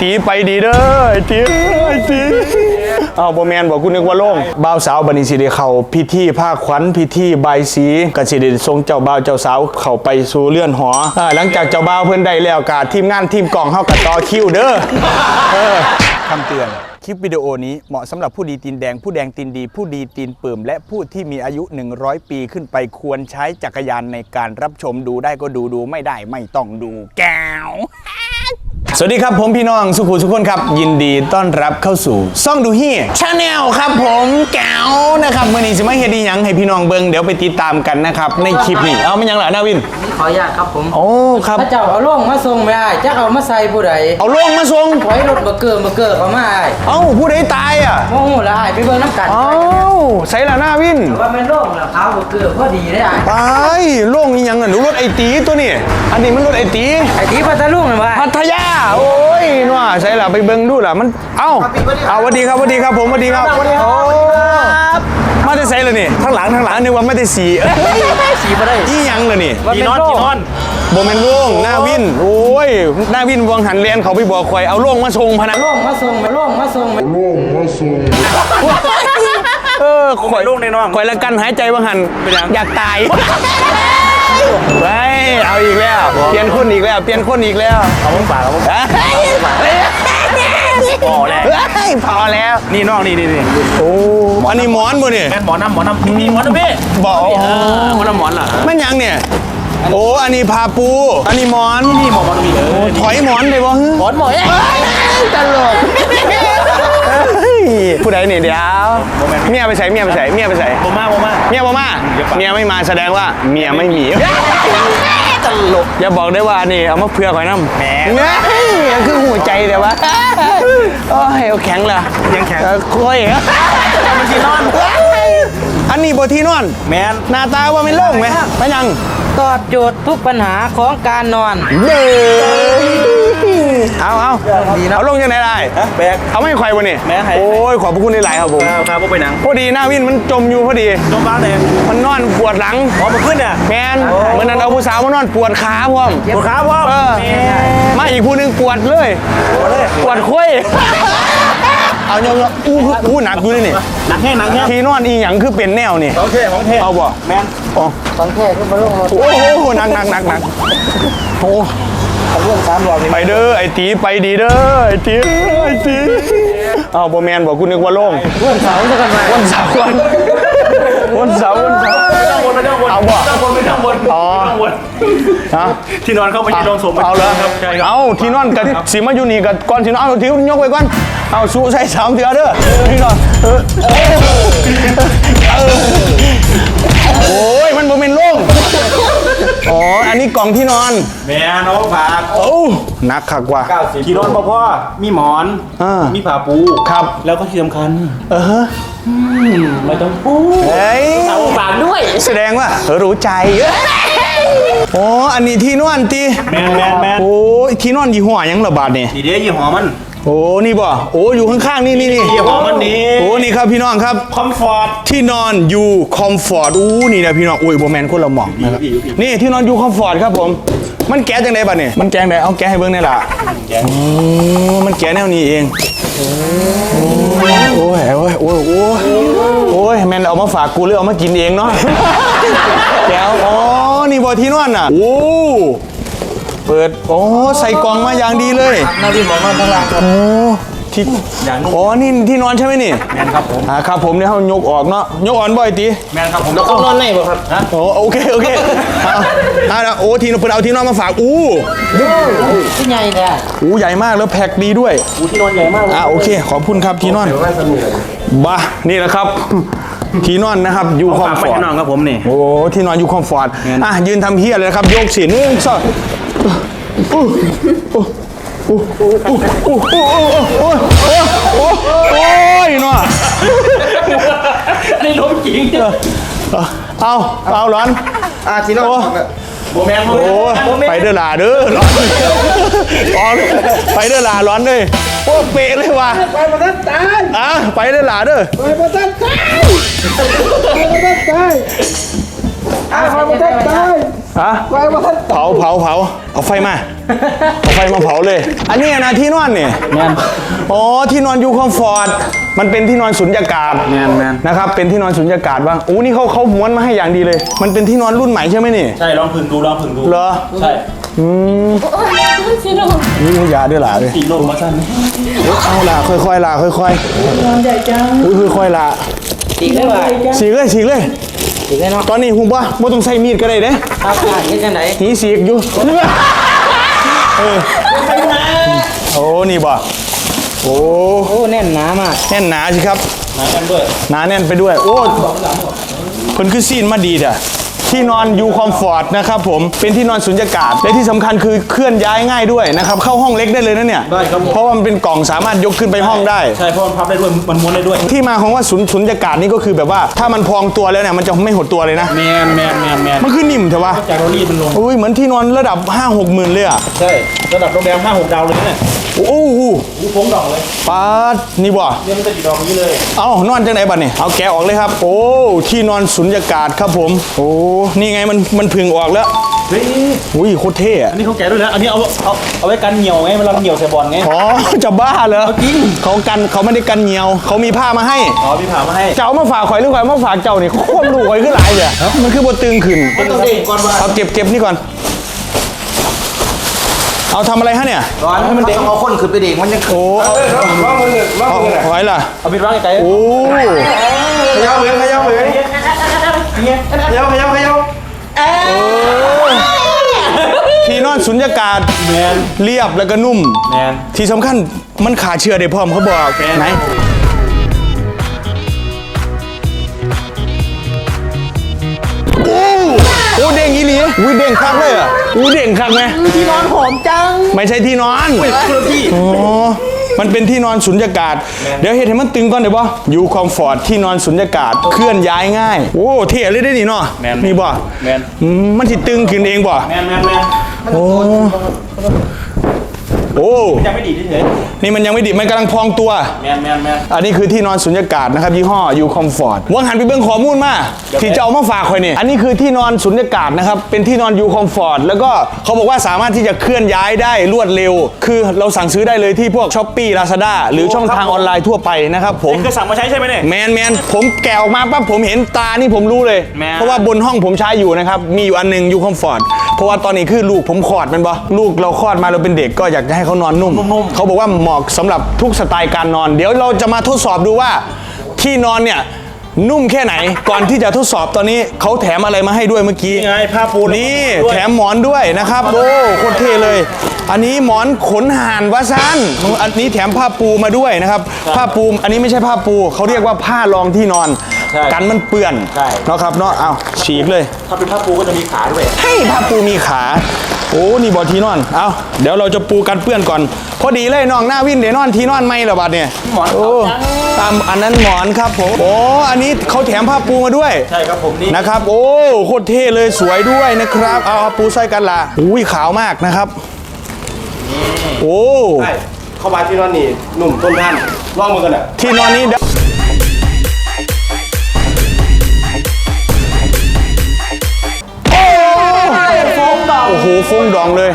ตีไปดีเด้อไอ้ตีไอ้ตีเอาวบ่แมนบอกกูนึกว่าโล่งบ่าวสาวบัดนี้สิได้เขาพิธีผ้าขวัญพิธีใบายสีกสิได้ทรงเจ้าบ่าวเจ้าสาวเข้าไปสู่เรือนหออ่าหลังจากเจ้าบ่าวเพิ่นได้แล้วกาทีมงานทีมกล่องเฮาก็ต่อคิวเด้อเออคำเตือน คลิปวิดีโอนี้เหมาะสำหรับผู้ดีตีนแดง ผู้แดงตีนดี ผู้ดีตีนเปิ่ม และผู้ที่มีอายุ 100 ปีขึ้นไปควรใช้จักรยานในการรับชมดูได้ก็ดูดูไม่ได้ไม่ต้องดูแก้ว สวัสดีครับ ผมพี่น้องสุขุมทุกคนครับ ยินดีต้อนรับเข้าสู่ซ่องดูฮี่ชาแนลครับผมแก้วนะครับเมื่อนี้สิมาเฮ็ดอีหยังให้พี่น้องเบิ่งเดี๋ยวไปติดตามกันนะครับในคลิปนี้เอามันหยังล่ะนาวินนี่ขออนุญาตครับผมโอ้ครับ พระเจ้าเอาล่องมาส่งไม่ได้จักเอามาใส่ผู้ใดเอาลงมาส่งไว้รถมาเกิดมาเกิดเขามาไอ้เอ้าผู้ใดตายอะโมโหละไอ้ไปเบิ่งน้ำกันเอ้าใส่ละนาวิน ว่าแม่นล่องแล้วเขาบ่เกิดพอดีได้ไอ้ไปโล่งอีหยังอะหนูรถไอตีตัวนี่อันนี้มันรถไอตีไอ้ที่พัทลุงน่ะว่าพัทยาโอ้ยนัวใช่ล่ะไปเบิ่งดูล่ะมัน เอ้าเอาสวัสดีครับสวัสดีครับผมสวัสดีครับโอ้มาได้ใส่เลยนี่ทั้งหลังทั้งหลังนึกว่าไม่ได้สีเอ้ยสีบ่ได้อีหยังเลยนี่ว่าเป็นโล่งโบแมนโล่งหน้าวินโอ้ยหน้าวินวางหันเรียนเขาไปบอกคอยเอาโล่งมาส่งพนักล่องมาส่งมาล่องมาส่งมาเออข่อยลูกในน้องข่อยละกันหายใจว่าหันอยากตาย ไปเอาอีกแล้ว เปลี่ยนคนอีกแล้ว เปลี่ยนคนอีกแล้วเอามึงปากเอามึงพอแล้วเฮ้ยพอแล้ว นี่น้องนี่นี่นี่โอ้อันนี้หมอนบ่เนี่ยแม่นหมอน้ำหมอน้ำพี่หมอน้ำพี่บอกเออหมอน้ำหมอนล่ะมันยังเนี่ยโอ้อันนี้พาปู อันนี้หมอนนี่หมอหมอน้ำพี่เออถอยหมอนได้บ่ฮึหมอนหมอเอ้ยตลกเฮ้ย ผู้ใดเนี่ยเดี๋ยวเมียไปใส่เมียไปใส่เมียไปใส่โมมาโมมาเมียบ่มาอย่าปากเมียไม่มาแสดงว่าเมียไม่มีตลกอย่าบอกได้ว่านี่เอามาเพื่อข่อยน้ำแหมเนี่ยคือหัวใจแต่ว่าโอ้ยเอาแข็งละยังแข็งเออคุยมันที่นอน อันนี้บที่นอน แมนหน้าตาว่าไม่โล่งไหมไปยัง ตอบโจทย์ทุกปัญหาของการนอนเด้ เอาเอาเอาลงยังไงได้ฮะแบกเอาไม่ใครวะนี่แม่ให้โอ้ยขอบพระคุณหลายๆครับผมครับครับพวกไปหนังพอดีหน้าวินมันจมอยู่พอดีโรงพยาบาลเลยมันนอนปวดหลังหมอมาขึ้นเนี่ยแมนเหมือนนั้นเอาผู้สาวมานอนปวดขาพร้อมปวดขาพ่อเออมาอีกผู้หนึงปวดเลยปวดคุยเอาเนาะอู้อู้หนักอยู่เลยนี่หนักแห้งหนักแห้งที่นอนอีหยังคือเป็นแนวนี่ของเท่ของเท่เอาบ่แมนอ๋อของแท้คือบ่ลงรถโอ้โหหนักหนักหนักหนักโอ้ เรื่องสามรอบนี่ไปเด้อไอ้ตีไปดีเด้อไอ้ตีไอ้ตีเอาบ่แมนบอกกูนึกว่าโล่งเรื่องเสาจะกันมาวันเสาร์วันวันเสาร์วันเสาร์ไม่ต้องวนไม่ต้องวนเอาบ่ไม่ต้องวนไม่ต้องวนอ๋อไม่ต้องวนฮะที่นอนเข้าไปที่นอนสมเอาเลยครับใช่ครับเอาที่นอนกับสีมาอยู่นี่กับก่อนที่นอนเอาทิ้วยกไว้ก่อนเอาสู้ใส่สามเถื่อเด้อนี่ก่อนเออเออเออโอ้ยมันบ่เป็นโล่ง อ๋อ อันนี้กล่องที่นอน แม่น้องฝากโอ้หนักคักว่ะที่นอนพ่อพ่อมีหมอน อ่ามีมีผ้าปูครับ แล้วก็ที่สำคัญเออฮะไม่ต้องปูเฮ้ย เอาฝากด้วย แสดงว่ารู้ใจอ๋ออันนี้ที่นอนตีแมนแมนแมนโอ้ยที่นอนยี่ห้อหยังระบาดนี่ดีเดียวยี่ห้อมัน โอ้นี่บ่โอ้อยู่ข้างๆนี่นี่นี่ยี่ห้อมันนี่โอ้นี่ครับพี่น้องครับคอมฟอร์ตที่นอนอยู่คอมฟอร์ตอู้นี่นะพี่น้องอุ้ยโบแมนคนละหม่องนะครับพี่พี่นี่ที่นอนอยู่คอมฟอร์ตครับผม มันแกะจังไดบัดนี่มันแกะจังไดเอาแกะให้เบิ่งได้ล่ะโอ้มันแกะแนวนี้เองโอ้ยโอ้ยโอ้ยโอ้ยโอ้ยโอ้ยแมนเอามาฝากกูหรือเอามากินเองเนาะแก้วอ๋อนี่บ่ที่นอนน่ะโอ้ เปิดโอ้ใส่กล่องมาอย่างดีเลยนาวินบอกนอนทั้งหลังครับ โอ้ที่อ๋อนี่ที่นอนใช่ไหมนี่แมนครับผมอ่าครับผมเนี่ยเขายกออกเนาะยกอ่อนบ่อยตีแมนครับผมต้องนอนไหนบ่ครับโอ้โอเคโอเคเอาเอาเอาโอ้ทีนเปิดเอาที่นอนมาฝากอู้ที่ใหญ่เนี่ยอู้ใหญ่มากแล้วแพ็คดีด้วยอูที่นอนใหญ่มากเลยอ่าโอเค ขอบคุณครับที่นอนบ้านี่แหละครับ ที่นอนนะครับอยู่คอมฝากฟไม่อร์ให้ตนอนครับผมนี่ โอ้ที่นอนอยู่คอมฟอร์ตอะยืนทำเฮียเลยนะครับยกสีหนึ่งสอง ยเนาะได้ล้มจริงเอาเอาร้อนอาทีละโอ้โบแมนโอ้ไปเด้อลาเด้อร้อนอ้อนไปเด้อลาอ้อนเลยโอ้เปะเลยว่ะไปมาตั้งตายอะไปเอ้อลาเอ้อไปมาตั้งตายไปมาตั้งตาย อ่าเขาไม่ได้ตายอะไว้ว่าท่านเผาเผาเผาเอาไฟมาเอาไฟมาเผาเลย อันนี้นะที่นอนเนี่ยแมนอ๋อที่นอนยูคอมฟอร์ตมันเป็นที่นอนสุญญากาศแมนแมนนะครับเป็นที่นอนสุญญากาศบ้างโอ้นี่เขาเขาม้วนมาให้อย่างดีเลย มันเป็นที่นอนรุ่นใหม่ใช่ไหมนี่ใช่ลองพึ่งดูลองพึ่งดูเหรอใช่สิลูกนี่ยาด้วยหล่ะเลยสี่โลมาสั้นเอาล่ะค่อยๆล่ะค่อยๆนอนใหญ่จังอุ้ยค่อยๆล่ะอีกได้ไหมสีกเลยสีกเลย อีกได้เนาะตอนนี้หูป่ะไม่ต้องใช้มีดก็ได้เด้ครับอ่าเฮ็ดจังไหนหีสีกอยู่เออโอ้นี่บ่โอ้โอ้แน่นหนามากแน่นหนาสิครับมากันด้วยหนาแน่นไปด้วย โอ้คนคือซีนมาดีอะ ที่นอนยูคอมฟอร์ตนะครับผมเป็นที่นอนสุญญากาศและที่สำคัญคือเคลื่อนย้ายง่ายด้วยนะครับเข้าห้องเล็กได้เลยนะเนี่ยได้ครับผม เพราะว่ามันเป็นกล่องสามารถยกขึ้นไปห้องได้ ใช่เพราะมันพับได้ด้วยมันม้วนได้ด้วยที่มาของว่าสุญสุญญากาศนี่ก็คือแบบว่าถ้ามันพองตัวแล้วเนี่ยมันจะไม่หดตัวเลยนะ แมนแมนแมนแมนมันคือนิ่มเถอะวะจากเรารีดมันลง อุ้ยเหมือนที่นอนระดับ 5 6หมื่นเลยอะใช่ ระดับโรงแรมห้าหกดาวเลยเนี่ย โอ้โหหูฟงดอกเลยปาดนี่บ่เนี่ยมันจะกี่ดอกอย่างนี้เลย เอานอนจังไหนบัดนี่เอาแกะออกเลยครับ โอ้ที่นอนสุญญากาศครับผม โอ้นี่ไงมันมันพึ่งออกแล้วเฮ้ยอุ้ยโคตรเท่อะอันนี้เขาแกะด้วยแล้วอันนี้เอาเอาเอาไว้กันเหนียวไงเวลาเหนียวใส่บอลไงอ๋อจะบ้าเหรอจริงเขากันเขาไม่ได้กันเหนียวเขามีผ้ามาให้อ๋อพี่ผ่ามาให้เจ้ามาฝากข่อยหรือข่อยมาฝากเจ้านี่โคตรรวยขึ้นหลายเลยมันคือบทตึงขึ้นต้องเด็กก่อนว่าเอาเก็บเก็บนี่ก่อน เอาทำอะไรฮะเนี่ยร้อนให้มันเด็กเอาคนขึ้นไปเด็กมันยังโอ้เอาว่ามือว่าเอามือหอยล่ะเอาบิดว่างไกลๆโอ้ขยับเหมือนขยับเหมือนขยับขยับขยับที่นอนสุญญากาศแมนเรียบแล้วก็นุ่มแมนที่สำคัญมันขาเชื่อได้พร้อมเขาบอกไหน อ้เด้งอีหลีอุ้ยเด้งคักเลยอะอุ้ยเด้งคักไหมที่นอนหอมจัง ไม่ใช่ที่นอนคนละที่อ๋อมันเป็นที่นอนสุญญากาศ เดี๋ยวเห็นให้มันตึงก่อนเดี๋ยวบ่อยู่คอมฟอร์ตที่นอนสุญญากาศเคลื่อนย้ายง่าย โอ้เท่เลยได้นี่เนาะแมนนี่บ่แมนอืมมันสิตึงขึ้นเองบ่แมนแมนแมนโอ้ โอ้ยังไม่ดีเฉยนี่มันยังไม่ดิบมันกำลังพองตัว แมนแมนแมนอันนี้คือที่นอนสุญญากาศนะครับยี่ห้อยูคอมฟอร์ตวังหันไปเบื้องข้อมูลมาที่จะเอามาฝากคอยนี่อันนี้คือที่นอนสุญญากาศนะครับเป็นที่นอนยูคอมฟอร์ตแล้วก็เขาบอกว่าสามารถที่จะเคลื่อนย้ายได้รวดเร็ว คือเราสั่งซื้อได้เลยที่พวกช้อปปี้ลาซาด้าหรือช่องทางออนไลน์ทั่วไปนะครับผมเคยสั่งมาใช้ใช่ไหมเนี่ยแมนแมนผมแกะออกมาปั๊บผมเห็นตานี่ผมรู้เลยแมนเพราะว่าบนห้องผมใช้อยู่นะครับมีอยู่อันหนึงยูคอมฟอร์ตเพราะว่าตอนนี้คือลูกผมคลอดแมันบ่ลูกเราคลอดมาเราเป็นเด็กก็อยากจะให้เขานอนนุ่ม เขาบอกว่าเหมาะสำหรับทุกสไตล์การนอน เดี๋ยวเราจะมาทดสอบดูว่าที่นอนเนี่ยนุ่มแค่ไหน ก่อนที่จะทดสอบตอนนี้เขาแถมอะไรมาให้ด้วยเมื่อกี้ นี่ไงผ้าปูนี่ แถมหมอนด้วยนะครับ โอ้โคตรเท่เลย อันนี้หมอนขนห่านวะซันอันนี้แถมผ้าปูมาด้วยนะครับ ผ้าปู อันนี้ไม่ใช่ผ้าปู เขาเรียกว่าผ้ารองที่นอนกันมันเปื้อนเนาะครับเนาะ เอาฉีกเลย ถ้าเป็นผ้าปูก็จะมีขาด้วย ให้ผ้าปูมีขา โอ้นี่บอที่นอน เอาเดี๋ยวเราจะปูกันเปื้อนก่อน พอดีเลยน้องหน้าวินเดี๋ยวนอนที่นอนไม่ละบัดเนี่ยหมอนโอ้ตามอันนั้นหมอนครับผมโอ้อันนี้เขาแถมผ้าปูมาด้วย ใช่ครับผมนี่นะครับ โอ้โคตรเท่เลยสวยด้วยนะครับ เอาเอาปูใส่กันละอุ้ยขาวมากนะครับโอ้ใช่เข้ามาที่นอนนี่หนุ่มต้นท่านลองมือกันอะที่นอนนี้ โอ้โหฟงดองเลย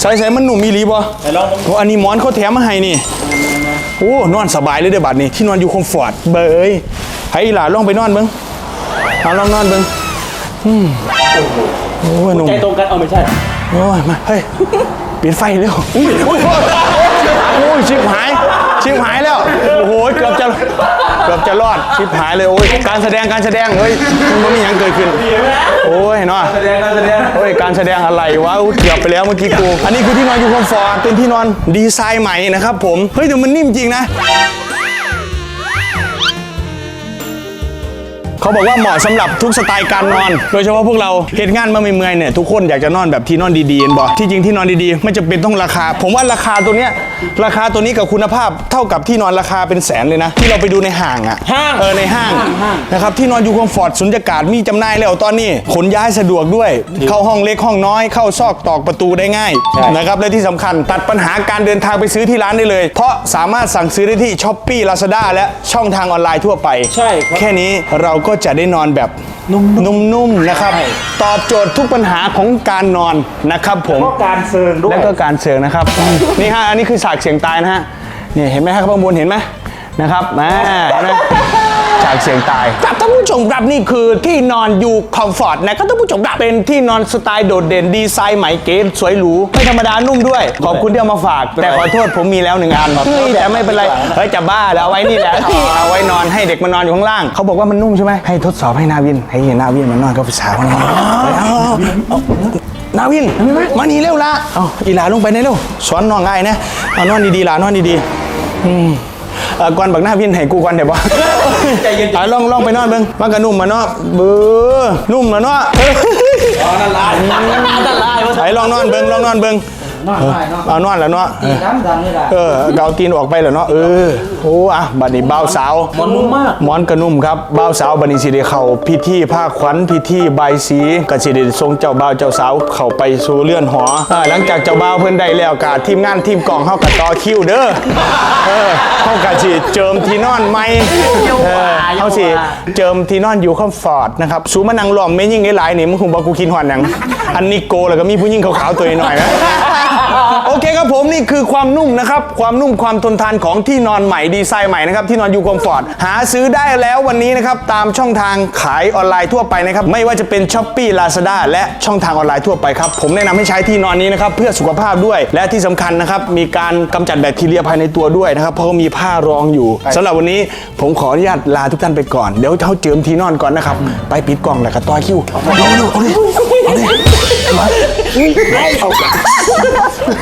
ใส่ใส่มันหนุ่มมีหลีบ่ไหนลองโอ้อันนี้หมอนเขาแถมมาให้นี่ โอ้นอนสบายเลยเด้อบัดนี้ที่นอนอยู่คอมฟอร์ตเบยให้อีหลาลองไปนอนเบิ้งเอาลองนอนเบิ้งอืมโอ้ยหนุ่มใจตรงกันเอาไม่ใช่โอ้ยมาเฮ้ยปิดไฟเร็วอุ้ยอุ้ยโอ้ยชิบหายชิบหายแล้วโอ้โหเกือบจะ เกือบจะรอดชิบหายเลยโอ้ยการแสดงการแสดงเฮ้ยมันไม่มีอย่างเกิดขึ้น โอ้ยเนาะแสดงการแสดงโอ้ยการแสดงอะไรวะอุ๊ยเกือบไปแล้วเมื่อกี้กู อันนี้คือที่นอนยูคอมฟอร์ตเป็นที่นอนดีไซน์ใหม่นะครับผม เฮ้ยแต่มันนิ่มจริงนะ เขาบอกว่าเหมาะสำหรับทุกสไตล์การนอน โดยเฉพาะพวกเราเหตุงานมาเมื่อยๆเนี่ยทุกคนอยากจะนอนแบบที่นอนดีๆเห็นบอกที่จริงที่นอนดีๆไม่จำเป็นต้องราคา ผมว่าราคาตัวเนี้ยราคาตัวนี้กับคุณภาพเท่ากับที่นอนราคาเป็นแสนเลยนะ ที่เราไปดูในห้างอะห้างเออในห้างนะครับที่นอนยูคอมฟอร์ตสุญญากาศมีจำหน่ายแล้วตอนนี้ขนย้ายสะดวกด้วย เข้าห้องเล็กห้องน้อยเข้าซอกตอกประตูได้ง่ายนะครับและที่สำคัญตัดปัญหาการเดินทางไปซื้อที่ร้านได้เลย เพราะสามารถสั่งซื้อได้ที่ช้อปปี้ลาซาด้าและช่องทางออนไลน์ทั่วไป ใช่ครับแค่นี้เราก็จะได้นอนแบบนุ่มๆนะครับ ตอบโจทย์ทุกปัญหาของการนอนนะครับผมก็การเซิงด้วยแล้วก็การเสริงนะครับ นี่ฮะอันนี้คือฉากเสียงตายนะฮะนี่เห็นไหมครับข้างบนเห็นไหมนะครับมาเห็นไหม ฉากเสียงตายครับท่านผู้ชมครับนี่คือที่นอนอยู่คอมฟอร์ตนะครับท่านผู้ชมครับเป็นที่นอนสไตล์โดดเด่นดีไซน์ใหม่เก๋สวยหรูไม่ธรรมดานุ่มด้วย ขอบคุณที่เอามาฝาก แต่ขอโทษผมมีแล้วหนึ่งอันเฮ้ยแต่ไม่เป็นไรเฮ้ยจะบ้าแล้วเอาไว้นี่แหละเอาไว้นอนให้เด็กมานอนอยู่ข้างล่าง เขาบอกว่ามันนุ่มใช่ไหมให้ทดสอบให้นาวิน ให้นาวินมานอนกับสาวมันนอนเอาเอานาวินมานี่เร็วละเอาอีหลาลงไปในเร็วสอนน้องง่ายนะเอานอนดีๆหลานอนดีๆอืม เออก่อนบักหน้าวินให้กูก่อนเดี๋ยวบ่ใจเย็นลองลองไปนอนเบิ่งมันก็นุ่มมาเนาะเบ้อนุ่มมาเนาะเอ้ยนั่นลายนั่นลายว่าไอ้ลองนอนเบิ่งลองนอนเบิ่ง นอนลายเนาะเอานอนแล้วเนาะเออน้ำดำนี่แหละเออเกาตีนออกไปแล้วเนาะเออโอ้อะบัดนี้บ่าวสาวหมอนนุ่มมากหมอนกระนุ่มครับบ่าวสาวบัดนี้สิได้เข้าพิธีผ้าขวัญพิธีใบายสีก็สิได้ทรงเจ้าบ่าวเจ้าสาวเข้าไปสู่เรือนหออ่าหลังจากเจ้าบ่าวเพิ่นได้แล้วก็ทีมงานทีมกล่องเฮาก็ต่อคิวเด้อเออเฮาก็สิเจิมที่นอนใหม่เออเฮาสิเจิมที่นอนอยู่คอมฟอร์ตนะครับสูมานั่งล้อมแม่ยิ่งหลายๆนี่มึงคงบ่กูคิดฮอดหยังอันนี้โกแล้วก็มีผู้หญิงขาวๆตัวน้อยๆนะโอเคครับผมนี่คือความนุ่มนะครับ ความนุ่มความทนทานของที่นอนใหม่ดีไซน์ใหม่นะครับที่นอนยูคอมฟอร์ตหาซื้อได้แล้ววันนี้นะครับตามช่องทางขายออนไลน์ทั่วไปนะครับไม่ว่าจะเป็น s h อ p e e Lazada และช่องทางออนไลน์ทั่วไปครับผมแนะนำให้ใช้ที่นอนนี้นะครับเพื่อสุขภาพด้วยและที่สำคัญนะครับมีการกำจัดแบคทีเรียภายในตัวด้วยนะครับเพราะว่ามีผ้ารองอยู่สำหรับวันนี้ผมขออนุญาตลาทุกท่านไปก่อนเดี๋ยวเขาเจิมที่นอนก่อนนะครับไปปิดกล่องแล้วก็ต่อคิวเอาเร็วเอาเร็วเอาเร็วเอาเร็ว